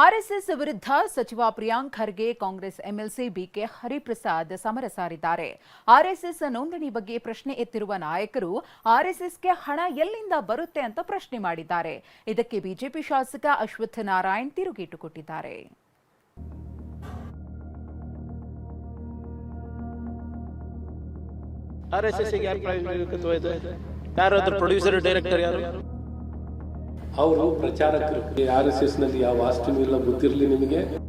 RSS ವಿರುದ್ಧ ಸಚಿವ Priyank Kharge Congress MLC BK Hariprasad ಸಮರ ಸಾರಿದ್ದಾರೆ. ಆರ್ಎಸ್ಎಸ್ ನೋಂದಣಿ ಬಗ್ಗೆ ಪ್ರಶ್ನೆ ಎತ್ತಿರುವ ನಾಯಕರು ಆರ್ಎಸ್ಎಸ್ಗೆ ಹಣ ಎಲ್ಲಿಂದ ಬರುತ್ತೆ ಅಂತ ಪ್ರಶ್ನೆ ಮಾಡಿದ್ದಾರೆ. ಇದಕ್ಕೆ ಬಿಜೆಪಿ ಶಾಸಕ ಅಶ್ವಥ್ ನಾರಾಯಣ್ ತಿರುಗೇಟು ಕೊಟ್ಟಿದ್ದಾರೆ. ಪ್ರೊಡ್ಯೂಸರ್ ಡೈರೆಕ್ಟರ್ ಯಾರು? ಅವರು ಪ್ರಚಾರಕರು. ಆರ್ ಎಸ್ ಎಸ್ನಲ್ಲಿ ಯಾವ ಆಸ್ತಿನೂ ಇಲ್ಲ, ಗೊತ್ತಿರಲಿ ನಿಮಗೆ.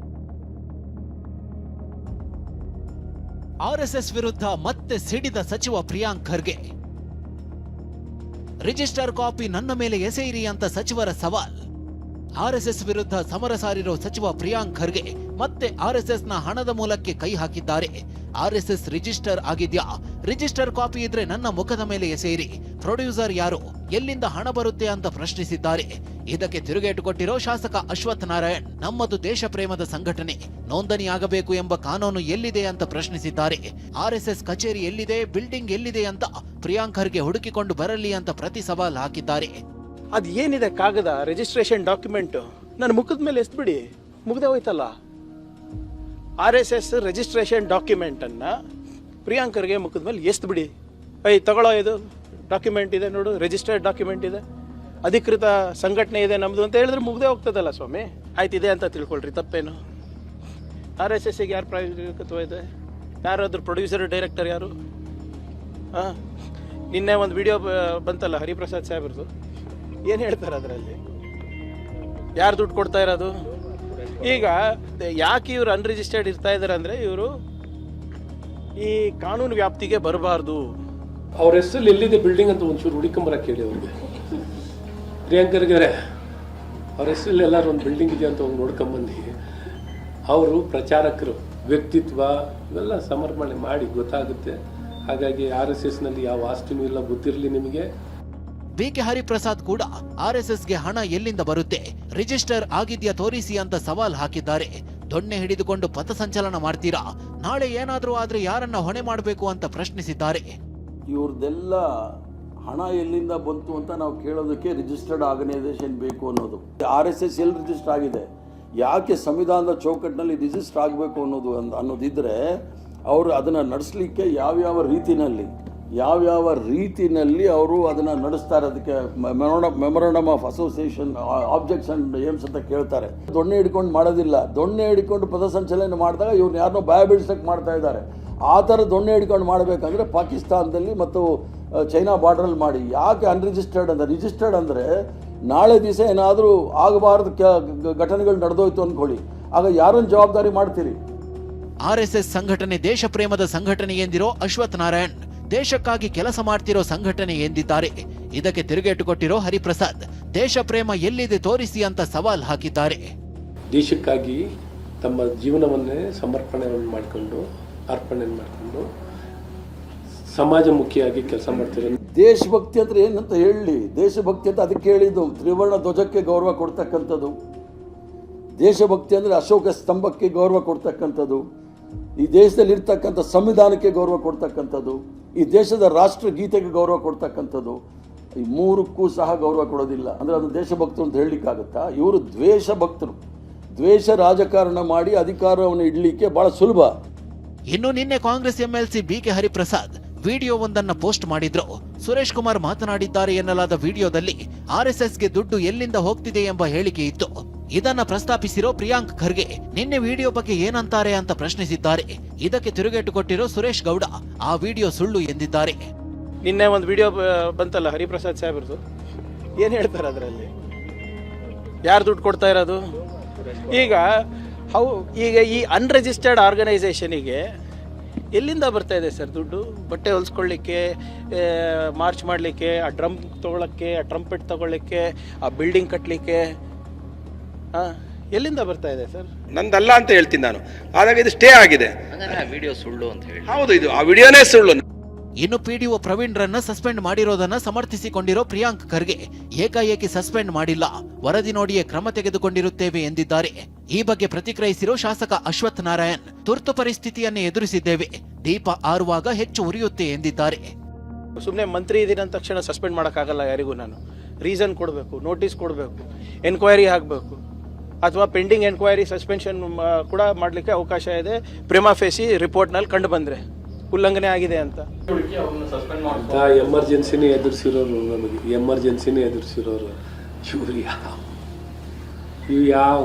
ಆರ್ಎಸ್ಎಸ್ ವಿರುದ್ಧ ಮತ್ತೆ ಸಿಡಿದ ಸಚಿವ ಪ್ರಿಯಾಂಕ್ ಖರ್ಗೆ. ರಿಜಿಸ್ಟರ್ ಕಾಪಿ ನನ್ನ ಮೇಲೆ ಎಸೆಯಿರಿ ಅಂತ ಸಚಿವರ ಸವಾಲ್. ಆರ್ಎಸ್ಎಸ್ ವಿರುದ್ಧ ಸಮರ ಸಾರಿರೋ ಸಚಿವ ಪ್ರಿಯಾಂಕ್ ಖರ್ಗೆ ಮತ್ತೆ ನ ಹಣದ ಮೂಲಕ್ಕೆ ಕೈ ಹಾಕಿದ್ದಾರೆ. ಆರ್ಎಸ್ಎಸ್ ರಿಜಿಸ್ಟರ್ ಆಗಿದ್ಯಾ? ರಿಜಿಸ್ಟರ್ ಕಾಪಿ ಇದ್ರೆ ನನ್ನ ಮುಖದ ಮೇಲೆ ಎಸೆಯಿರಿ. ಪ್ರೊಡ್ಯೂಸರ್ ಯಾರು? ಎಲ್ಲಿಂದ ಹಣ ಬರುತ್ತೆ ಅಂತ ಪ್ರಶ್ನಿಸಿದ್ದಾರೆ. ಇದಕ್ಕೆ ತಿರುಗೇಟು ಕೊಟ್ಟಿರೋ ಶಾಸಕ ಅಶ್ವಥ್ ನಾರಾಯಣ್, ನಮ್ಮದು ದೇಶ ಪ್ರೇಮದ ಸಂಘಟನೆ ನೋಂದಣಿ ಆಗಬೇಕು ಎಂಬ ಕಾನೂನು ಎಲ್ಲಿದೆ ಅಂತ ಪ್ರಶ್ನಿಸಿದ್ದಾರೆ. ಆರ್ಎಸ್ಎಸ್ ಕಚೇರಿ ಎಲ್ಲಿದೆ, ಬಿಲ್ಡಿಂಗ್ ಎಲ್ಲಿದೆ ಅಂತ ಪ್ರಿಯಾಂಕರ್ಗೆ ಹುಡುಕಿಕೊಂಡು ಬರಲಿ ಅಂತ ಪ್ರತಿ ಸವಾಲು ಹಾಕಿದ್ದಾರೆ. ಅದು ಏನಿದೆ ಕಾಗದ ರಿಜಿಸ್ಟ್ರೇಷನ್ ಡಾಕ್ಯುಮೆಂಟ್ ನನ್ನ ಮುಖದ ಮೇಲೆ ಎಸ್ಬಿಡಿ ಮುಗ್ದೆ ಹೋಯ್ತಲ್ಲ. R S S registration document ಅನ್ನ ಪ್ರಿಯಾಂಕರ್ಗೆ ಮುಖದ ಮೇಲೆ ಎಸ್ ಬಿಡಿ ಐ ತಗೊಳ್ಳೋ ಇದು. ಡಾಕ್ಯುಮೆಂಟ್ ಇದೆ ನೋಡು ರಿಜಿಸ್ಟರ್ಡ್ ಡಾಕ್ಯುಮೆಂಟ್ ಇದೆ. ಅಧಿಕೃತ ಸಂಘಟನೆ ಇದೆ ನಮ್ದು ಅಂತ ಹೇಳಿದ್ರೆ ಮುಗ್ದೆ ಹೋಗ್ತದಲ್ಲ ಸ್ವಾಮಿ? ಆಯ್ತು ಇದೆ ಅಂತ ತಿಳ್ಕೊಳ್ರಿ, ತಪ್ಪೇನು. ಆರ್ ಎಸ್ ಎಸ್ಸಿಗೆ ಯಾರು ಪ್ರಾಯೋಜಕತ್ವ ಇದೆ? ಯಾರಾದ್ರೂ ಪ್ರೊಡ್ಯೂಸರ್ ಡೈರೆಕ್ಟರ್ ಯಾರು? ಹಾಂ ನಿನ್ನೆ ಒಂದು ವಿಡಿಯೋ ಬಂತಲ್ಲ ಹರಿಪ್ರಸಾದ್ ಸಾಹೇಬ್ರದ್ದು? ಏನು ಹೇಳ್ತಾರೆ ಅದರಲ್ಲಿ? ಯಾರು ದುಡ್ಡು ಕೊಡ್ತಾ ಇರೋದು? ಈಗ, ಯಾಕೆ ಇವರು ಅನ್ರಿಜಿಸ್ಟರ್ಡ್ ಇರ್ತಾ ಇದ್ದಾರೆ ಅಂದರೆ ಇವರು ಈ ಕಾನೂನು ವ್ಯಾಪ್ತಿಗೆ ಬರಬಾರ್ದು. ಅವ್ರ ಹೆಸರಲ್ಲಿ ಎಲ್ಲಿದೆ ಬಿಲ್ಡಿಂಗ್ ಅಂತ ಒಂಚೂರು ಹುಡುಕೊಂಬರಕ್ಕೆ ಕೇಳಿ ಅವ್ರಿಗೆ. ಪ್ರಿಯಾಂಕರ್ಗಾರೆ ಅವ್ರ ಹೆಸರಲ್ಲಿ ಎಲ್ಲರೂ ಒಂದು ಬಿಲ್ಡಿಂಗ್ ಇದೆ ಅಂತ ಹೋಗಿ ನೋಡ್ಕೊಂಬಂದು ಅವರು ಪ್ರಚಾರಕರು, ವ್ಯಕ್ತಿತ್ವ ಇವೆಲ್ಲ ಸಮರ್ಪಣೆ ಮಾಡಿ ಗೊತ್ತಾಗುತ್ತೆ. ಹಾಗಾಗಿ ಆರ್ ಎಸ್ ಎಸ್ನಲ್ಲಿ ಯಾವ ಆಸ್ತಿನೂ ಇಲ್ಲ, ಗೊತ್ತಿರಲಿ ನಿಮಗೆ. ಬಿ ಕೆ ಹರಿಪ್ರಸಾದ್ ಕೂಡ ಆರ್ ಎಸ್ ಎಸ್ಗೆ ಹಣ ಎಲ್ಲಿಂದ ಬರುತ್ತೆ? ರಿಜಿಸ್ಟರ್ ಆಗಿದ್ಯಾ ತೋರಿಸಿ ಅಂತ ಸವಾಲ್ ಹಾಕಿದ್ದಾರೆ. ದೊಣ್ಣೆ ಹಿಡಿದುಕೊಂಡು ಪಥಸಂಚಲನ ಮಾಡ್ತೀರಾ? ನಾಳೆ ಏನಾದರೂ ಆದ್ರೆ ಯಾರನ್ನ ಹೊಣೆ ಮಾಡಬೇಕು ಅಂತ ಪ್ರಶ್ನಿಸಿದ್ದಾರೆ. ಇವ್ರದ್ದೆಲ್ಲ ಹಣ ಎಲ್ಲಿಂದ ಬಂತು ಅಂತ ನಾವು ಕೇಳೋದಕ್ಕೆ ರಿಜಿಸ್ಟರ್ಡ್ ಆರ್ಗನೈಸೇಷನ್ ಬೇಕು ಅನ್ನೋದು. ಆರ್ ಎಸ್ ಎಸ್ ಎಲ್ಲಿ ರಿಜಿಸ್ಟರ್ ಆಗಿದೆ? ಯಾಕೆ ಸಂವಿಧಾನದ ಚೌಕಟ್ಟಿನಲ್ಲಿ ರಿಜಿಸ್ಟರ್ ಆಗಬೇಕು ಅನ್ನೋದು ಅನ್ನೋದಿದ್ದರೆ ಅವರು ಅದನ್ನು ನಡೆಸಲಿಕ್ಕೆ ಯಾವ್ಯಾವ ರೀತಿನಲ್ಲಿ ಯಾವ್ಯಾವ ರೀತಿಯಲ್ಲಿ ಅವರು ಅದನ್ನು ನಡೆಸ್ತಾರೆ ಅದಕ್ಕೆ ಇರೋದಕ್ಕೆ memorandum of association objection aims ಅಂತ ಕೇಳ್ತಾರೆ. ದೊಣ್ಣೆ ಹಿಡ್ಕೊಂಡು ಮಾಡೋದಿಲ್ಲ. ದೊಣ್ಣೆ ಹಿಡ್ಕೊಂಡು ಪಥಸಂಚಲನೆ ಮಾಡಿದಾಗ ಇವ್ರು ಯಾರನ್ನೋ ಭಯ ಮಾಡ್ತಾ ಇದ್ದಾರೆ. ಆ ಥರ ದೊಣ್ಣೆ ಹಿಡ್ಕೊಂಡು ಮಾಡಬೇಕಂದ್ರೆ ಪಾಕಿಸ್ತಾನದಲ್ಲಿ ಮತ್ತು ಚೈನಾ ಬಾರ್ಡ್ರಲ್ಲಿ ಮಾಡಿ. ಯಾಕೆ ಅನ್ರಿಜಿಸ್ಟರ್ಡ್ ಅಂದರೆ, ರಿಜಿಸ್ಟರ್ಡ್ ಅಂದರೆ ನಾಳೆ ದಿವಸ ಏನಾದರೂ ಆಗಬಾರ್ದು ಘಟನೆಗಳು ನಡೆದೋಯ್ತು ಅಂದ್ಕೊಳ್ಳಿ ಆಗ ಯಾರನ್ನು ಜವಾಬ್ದಾರಿ ಮಾಡ್ತೀರಿ? ಆರ್ ಎಸ್ ಎಸ್ ಸಂಘಟನೆ ದೇಶ ಪ್ರೇಮದ ಸಂಘಟನೆ ಎಂದಿರೋ ಅಶ್ವಥ್ ನಾರಾಯಣ್ ದೇಶಕ್ಕಾಗಿ ಕೆಲಸ ಮಾಡ್ತಿರೋ ಸಂಘಟನೆ ಎಂದಿದ್ದಾರೆ. ಇದಕ್ಕೆ ತಿರುಗೇಟು ಕೊಟ್ಟಿರೋ ಹರಿಪ್ರಸಾದ್ ದೇಶ ಪ್ರೇಮ ಎಲ್ಲಿದೆ ತೋರಿಸಿ ಅಂತ ಸವಾಲ್ ಹಾಕಿದ್ದಾರೆ. ದೇಶಕ್ಕಾಗಿ ತಮ್ಮ ಜೀವನವನ್ನೇ ಸಮರ್ಪಣೆ ಮಾಡಿಕೊಂಡು ಅರ್ಪಣೆ ಮಾಡಿಕೊಂಡು ಸಮಾಜಮುಖಿಯಾಗಿ ಕೆಲಸ ಮಾಡ್ತಿರೋ ದೇಶಭಕ್ತಿ ಅಂದ್ರೆ ಏನಂತ ಹೇಳಿ ದೇಶಭಕ್ತಿ ಅಂತ ಅದಕ್ಕೆ ಹೇಳಿದ್ದು ತ್ರಿವರ್ಣ ಧ್ವಜಕ್ಕೆ ಗೌರವ ಕೊಡ್ತಕ್ಕಂಥದ್ದು. ದೇಶಭಕ್ತಿ ಅಂದರೆ ಅಶೋಕ ಸ್ತಂಭಕ್ಕೆ ಗೌರವ ಕೊಡ್ತಕ್ಕಂಥದ್ದು. ಈ ದೇಶದಲ್ಲಿ ಇರ್ತಕ್ಕಂಥ ಸಂವಿಧಾನಕ್ಕೆ ಗೌರವ ಕೊಡ್ತಕ್ಕಂಥದ್ದು. ಈ ದೇಶದ ರಾಷ್ಟ್ರಗೀತೆಗೆ ಗೌರವ ಕೊಡ್ತಕ್ಕಂಥದ್ದು, ಈ ಮೂರಕ್ಕೂ ಸಹ ಗೌರವ ಕೊಡೋದಿಲ್ಲ. ಅಂದರೆ ಅದು ದೇಶಭಕ್ತರು ಅಂತ ಹೇಳಲಿಕ್ಕಾಗತ್ತಾ? ಇವರು ದ್ವೇಷ ಭಕ್ತರು ದ್ವೇಷ ರಾಜಕಾರಣ ಮಾಡಿ ಅಧಿಕಾರವನ್ನು ಇಡಲಿಕ್ಕೆ ಬಹಳ ಸುಲಭ. ಇನ್ನು ನಿನ್ನೆ Congress MLC BK Hariprasad video ಒಂದನ್ನ ಪೋಸ್ಟ್ ಮಾಡಿದ್ರು. ಸುರೇಶ್ ಕುಮಾರ್ ಮಾತನಾಡಿದ್ದಾರೆ ಎನ್ನಲಾದ ವಿಡಿಯೋದಲ್ಲಿ ಆರ್ಎಸ್ಎಸ್ಗೆ ದುಡ್ಡು ಎಲ್ಲಿಂದ ಹೋಗ್ತಿದೆ ಎಂಬ ಹೇಳಿಕೆ ಇತ್ತು. ಇದನ್ನ ಪ್ರಸ್ತಾಪಿಸಿರೋ ಪ್ರಿಯಾಂಕ್ ಖರ್ಗೆ, ನಿನ್ನೆ ವಿಡಿಯೋ ಬಗ್ಗೆ ಏನಂತಾರೆ ಅಂತ ಪ್ರಶ್ನಿಸಿದ್ದಾರೆ. ಇದಕ್ಕೆ ತಿರುಗೇಟು ಕೊಟ್ಟಿರೋ ಸುರೇಶ್ ಗೌಡ, ಆ ವಿಡಿಯೋ ಸುಳ್ಳು ಎಂದಿದ್ದಾರೆ. ನಿನ್ನೆ ಒಂದು ವಿಡಿಯೋ ಬಂತಲ್ಲ ಹರಿಪ್ರಸಾದ್ ಸಾಹೇಬ್ರದ್ದು? ಏನು ಹೇಳ್ತಾರೆ ಅದರಲ್ಲಿ? ಯಾರು ದುಡ್ಡು ಕೊಡ್ತಾ ಇರೋದು? ಈಗ, ಹೌ, ಈಗ ಈ ಅನ್ರಿಜಿಸ್ಟರ್ಡ್ ಆರ್ಗನೈಸೇಷನಿಗೆ ಎಲ್ಲಿಂದ ಬರ್ತಾ ಇದೆ ಸರ್ ದುಡ್ಡು? ಬಟ್ಟೆ ಹೊಲಿಸ್ಕೊಳ್ಳಿಕ್ಕೆ ಮಾರ್ಚ್ ಮಾಡಲಿಕ್ಕೆ, ಆ ಡ್ರಮ್ ತೊಗೊಳಕ್ಕೆ ಆ ಟ್ರಂಪೆಟ್ ತೊಗೊಳ್ಳಿಕ್ಕೆ, ಆ ಬಿಲ್ಡಿಂಗ್ ಕಟ್ಟಲಿಕ್ಕೆ ಹಾಂ ಎಲ್ಲಿಂದ ಬರ್ತಾ ಇದೆ ಸರ್? ನಂದಲ್ಲ ಅಂತ ಹೇಳ್ತೀನಿ ನಾನು. ಹಾಗಾಗಿ ಇದು ಸ್ಟೇ ಆಗಿದೆ. ಆ ವಿಡಿಯೋ ಸುಳ್ಳು ಅಂತ ಹೇಳಿ. ಹೌದು ಇದು ಆ ವಿಡಿಯೋನೇ ಸುಳ್ಳು. ಇನ್ನು ಪಿಡಿಒ ಪ್ರವೀಣ್ ರನ್ನ ಸಸ್ಪೆಂಡ್ ಮಾಡಿರೋದನ್ನ ಸಮರ್ಥಿಸಿಕೊಂಡಿರೋ ಪ್ರಿಯಾಂಕ್ ಖರ್ಗೆ ಏಕಾಏಕಿ ಸಸ್ಪೆಂಡ್ ಮಾಡಿಲ್ಲ. ವರದಿ ನೋಡಿಯೇ ಕ್ರಮ ತೆಗೆದುಕೊಂಡಿರುತ್ತೇವೆ ಎಂದಿದ್ದಾರೆ. ಈ ಬಗ್ಗೆ ಪ್ರತಿಕ್ರಿಯಿಸಿರೋ ಶಾಸಕ ಅಶ್ವಥ್ ನಾರಾಯಣ್ ತುರ್ತು ಪರಿಸ್ಥಿತಿಯನ್ನೇ ಎದುರಿಸಿದ್ದೇವೆ. ದೀಪ ಆರುವಾಗ ಹೆಚ್ಚು ಉರಿಯುತ್ತೆ ಎಂದಿದ್ದಾರೆ. ಸುಮ್ಮನೆ ಮಂತ್ರಿ ಇದ್ದೀನಿ ತಕ್ಷಣ ಸಸ್ಪೆಂಡ್ ಮಾಡೋಕ್ಕಾಗಲ್ಲ ಯಾರಿಗೂ ನಾನು. ರೀಸನ್ ಕೊಡಬೇಕು ನೋಟಿಸ್ ಕೊಡಬೇಕು ಎನ್ಕ್ವೈರಿ ಆಗಬೇಕು ಅಥವಾ ಪೆಂಡಿಂಗ್ ಎನ್ಕ್ವೈರಿ ಸಸ್ಪೆನ್ಷನ್ ಕೂಡ ಮಾಡಲಿಕ್ಕೆ ಅವಕಾಶ ಇದೆ. ಪ್ರೇಮಾ ಫೇಸಿ ರಿಪೋರ್ಟ್ನಲ್ಲಿ ಕಂಡು ಬಂದರೆ. ಉಲ್ಲಂಘನೆ ಆಗಿದೆ ಅಂತ. ಅಂತ ಎಮರ್ಜೆನ್ಸಿನೇ ಎದುರಿಸಿರೋರು ನಮಗೆ. ಎಮರ್ಜೆನ್ಸಿನೇ ಎದುರಿಸಿರೋರು ಇವ್ರು ಯಾವ? ಇವು ಯಾವ?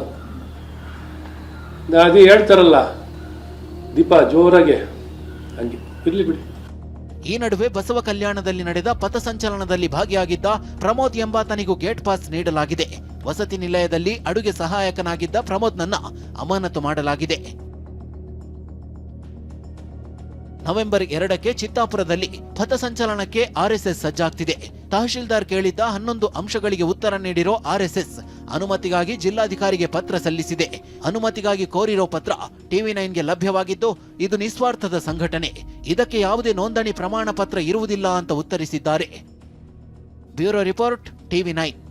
ಅದು ಹೇಳ್ತಾರಲ್ಲ ದೀಪ ಜೋರಾಗೆ. ಹಂಗೆ. ಇರ್ಲಿ ಬಿಡಿ. ಈ ನಡುವೆ ಬಸವ ಕಲ್ಯಾಣದಲ್ಲಿ ನಡೆದ ಪಥಸಂಚಲನದಲ್ಲಿ ಭಾಗಿಯಾಗಿದ್ದ ಪ್ರಮೋದ್ ಎಂಬಾತನಿಗೂ ಗೇಟ್ ಪಾಸ್ ನೀಡಲಾಗಿದೆ. ವಸತಿ ನಿಲಯದಲ್ಲಿ ಅಡುಗೆ ಸಹಾಯಕನಾಗಿದ್ದ ಪ್ರಮೋದ್ನನ್ನ ಅಮಾನತು ಮಾಡಲಾಗಿದೆ. ನವೆಂಬರ್ ಎರಡಕ್ಕೆ ಚಿತ್ತಾಪುರದಲ್ಲಿ ಪಥಸಂಚಲನಕ್ಕೆ ಆರ್ಎಸ್ಎಸ್ ಸಜ್ಜಾಗ್ತಿದೆ. ತಹಶೀಲ್ದಾರ್ ಕೇಳಿದ್ದ ಹನ್ನೊಂದು ಅಂಶಗಳಿಗೆ ಉತ್ತರ ನೀಡಿರೋ ಆರ್ಎಸ್ಎಸ್ ಅನುಮತಿಗಾಗಿ ಜಿಲ್ಲಾಧಿಕಾರಿಗೆ ಪತ್ರ ಸಲ್ಲಿಸಿದೆ. ಅನುಮತಿಗಾಗಿ ಕೋರಿರೋ ಪತ್ರ ಟಿವಿ ನೈನ್ಗೆ ಲಭ್ಯವಾಗಿದ್ದು, ಇದು ನಿಸ್ವಾರ್ಥದ ಸಂಘಟನೆ. ಇದಕ್ಕೆ ಯಾವುದೇ ನೋಂದಣಿ ಪ್ರಮಾಣ ಪತ್ರ ಇರುವುದಿಲ್ಲ ಅಂತ ಉತ್ತರಿಸಿದ್ದಾರೆ. Bureau report, TV nine.